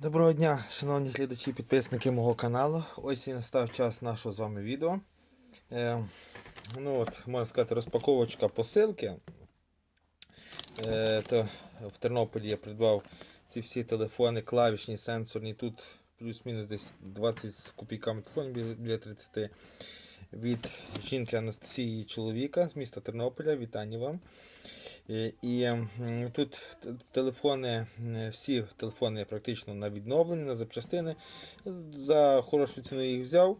Доброго дня, шановні глядачі, і підписники мого каналу. Ось і настав час нашого з вами відео. Е, ну от, можна сказати, розпаковочка посилки. Е, то в Тернополі я придбав ці всі телефони, клавішні, сенсорні. Тут плюс-мінус десь 20 з копійками телефонів біля- біля 30. Від жінки Анастасії і чоловіка з міста Тернополя. Вітання вам. Е, І тут телефони, всі телефони практично на відновлення, на запчастини. За хорошу ціну їх взяв.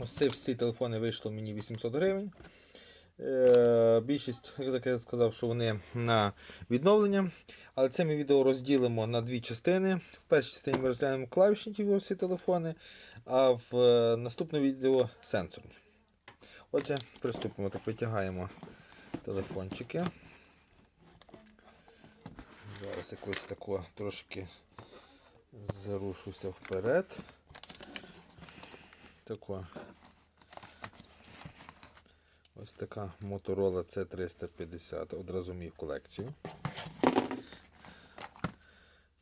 Ось ці всі телефони вийшло мені 800 гривень. Е, Більшість, як я сказав, що вони на відновлення. Але це ми відео розділимо на дві частини. В першій частині ми розглянемо клавішні всі телефони, а в е, наступному відео сенсорні. Отже, приступимо, так витягаємо телефончики. Зараз якось тако трошки зарушуся вперед. Тако. Ось така Motorola C350, одразу мій в колекцію.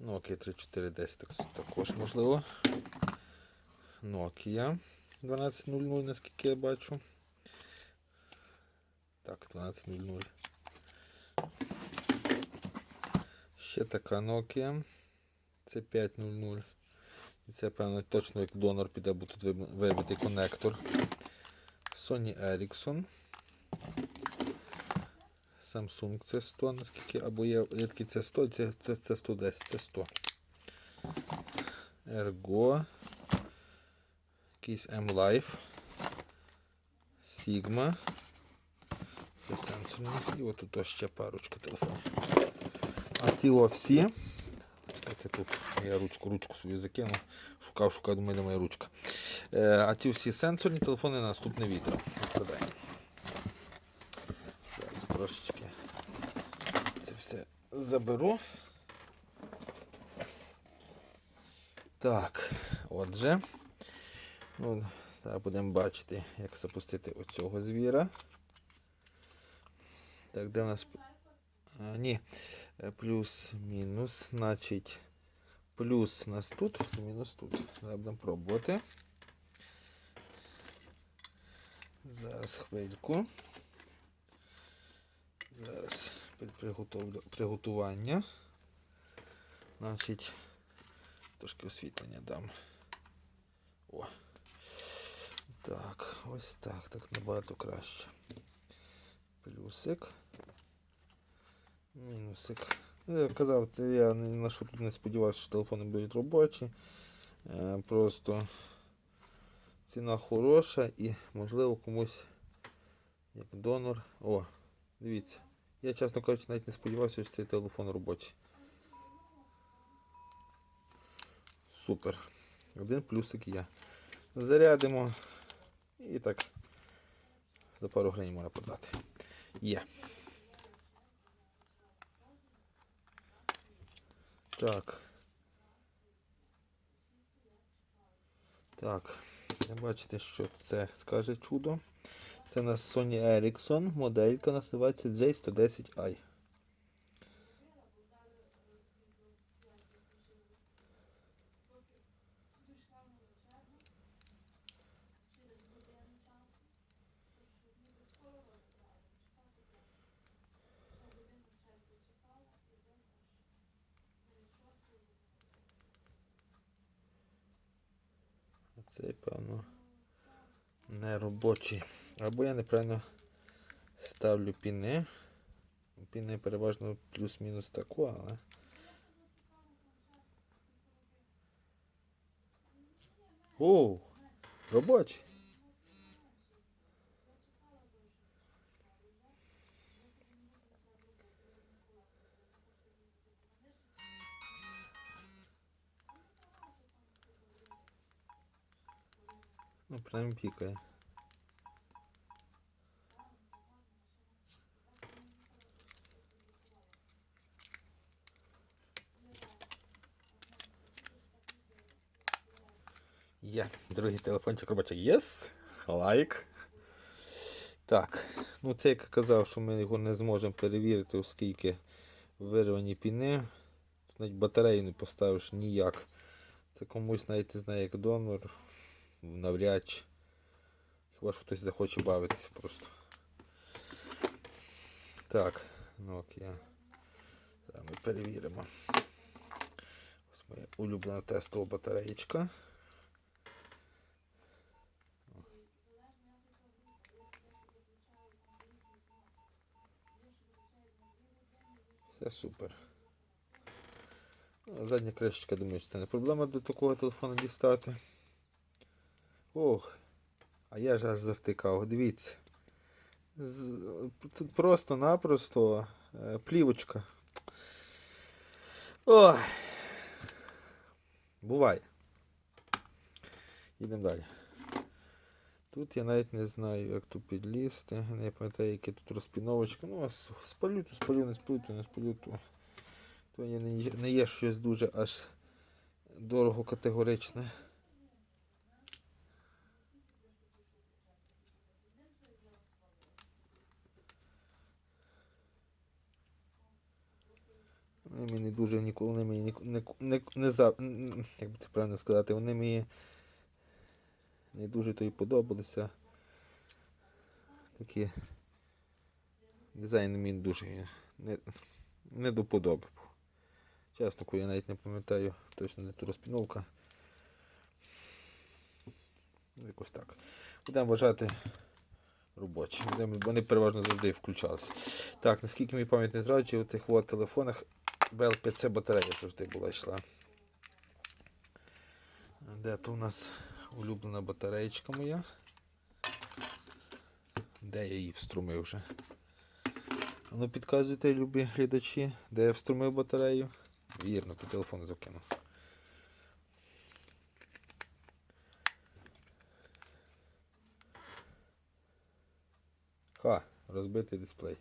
Nokia 3410 також можливо. Nokia 1200, наскільки я бачу. Так, 12.00. Ще така Nokia. Це 5.00. І це, певно, точно як донор піде, бо тут вибитий конектор. Sony Ericsson. Samsung це 100, наскільки, або є рідкі це 100, це, це, це 110, це 100. Ergo. Якийсь M-Life. Sigma. Це сенсорні. І от тут ще парочку телефонів. А ці всі. Чекайте, тут я ручку, ручку свою закинув. Шукав, шукав, думаю, де моя ручка. Е, а ці всі сенсорні телефони на наступне відео. Відкладаємо. Трошечки це все заберу. Так, отже. Ну, зараз будемо бачити, як запустити оцього звіра. Так, де в нас. А, ні. Е, Плюс-мінус. Значить, плюс у нас тут, мінус тут. Зараз будемо пробувати. Зараз хвильку. Зараз під приготування. Значить, трошки освітлення дам. О. Так, ось так, так набагато краще. Плюсик. Мінусик. Ну, Я казав, це я на що тут не сподівався, що телефони будуть робочі. Е, Просто ціна хороша і можливо комусь як донор. О, дивіться. Я, чесно кажучи, навіть не сподівався, що цей телефон робочий. Супер. Один плюсик є. Зарядимо і так за пару гривень можна продати. Є. Так. Так. Бачите, що це скаже чудо. Це у нас Sony Ericsson, моделька називається J110i. Цей, певно, не робочий. Або я неправильно ставлю піни. Піни переважно плюс-мінус таку, але. Оу! Робочий. Ну, прям пікає. Є, другий телефончик робочий. Єс! Лайк. Так, ну це як казав, що ми його не зможемо перевірити, оскільки вирвані піни. навіть батарею не поставиш ніяк. Це комусь навіть не знаю, як донор, навряд чи. Хіба що хтось захоче бавитися просто. Так, ну Nokia. Зараз ми перевіримо. Ось моя улюблена тестова батареєчка. Все супер. Ну, Задня кришечка, думаю, що це не проблема до такого телефону дістати. Ох, а я ж аж завтикав, дивіться. Тут просто-напросто е, плівочка. Ой. Буває. Йдемо далі. Тут я навіть не знаю, як тут підлізти. Не пам'ятаю, яка тут розпіновочка. Ну, спалю, то спалю, не спалю, то не спалю, то, то не є щось дуже аж дорого категоричне. Вони мені дуже ніколи вони мені не, не, не, за, як би це правильно сказати, вони мені не дуже то й подобалися. Такі дизайн мені дуже не, не до подоби. Чесно, я навіть не пам'ятаю точно де тут розпіновка. Якось так. Будемо вважати робочі. Вони переважно завжди включалися. Так, наскільки мені пам'ять не зраджує, у цих телефонах BL5C батарея завжди була йшла. Де то у нас улюблена батареєчка моя? Де я її вструмив вже? Ну підказуйте, любі глядачі, де я вструмив батарею. Вірно, по телефону закинув. Ха, розбитий дисплей.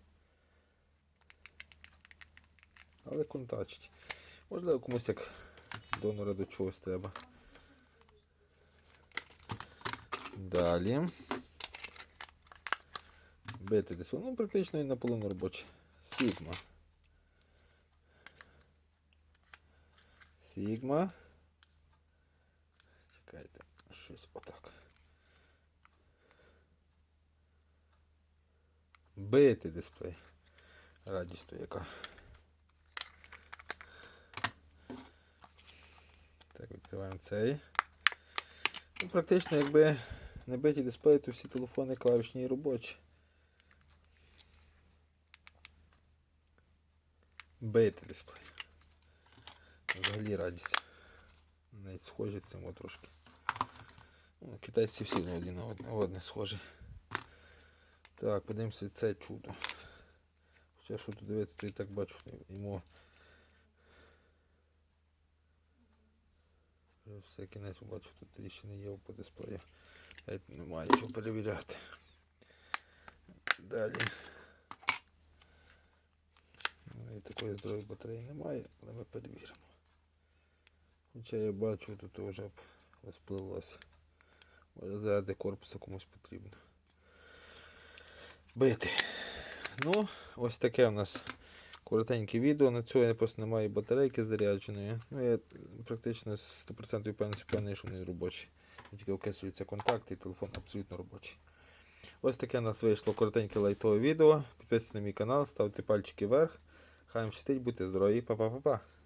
Але контачить. Можливо, комусь як донора до чогось треба. Далі. Бити десь. Ну, практично і наполовину робоче. Сігма. Сігма. Чекайте, щось отак. Бити дисплей. Радість то яка. Так, відкриваємо цей. Ну, практично, якби не биті дисплеї, то всі телефони клавішні і робочі. Бити дисплей. Взагалі радість. Навіть схожі цим трошки. Ну, китайці всі на один на одне, одне схожі. Так, подивимося це чудо. Хоча що тут дивитися, то і так бачу, йому все кінець бачу, тут тріщини є по дисплею. Немає що перевіряти. Далі. Ну, і такої здорової батареї немає, але ми перевіримо. Хоча я бачу, тут вже б розпливлося. Може заради корпуса комусь потрібно. Бити. Ну, ось таке у нас коротеньке відео. На цього я просто немає батарейки зарядженої. Ну, я практично з 100% впевнений, що вони робочі. Тільки окислюються контакти і телефон абсолютно робочий. Ось таке у нас вийшло коротеньке лайтове відео. Підписуйтесь на мій канал, ставте пальчики вверх. Хай вам щастить, будьте здорові, па-па-па-па.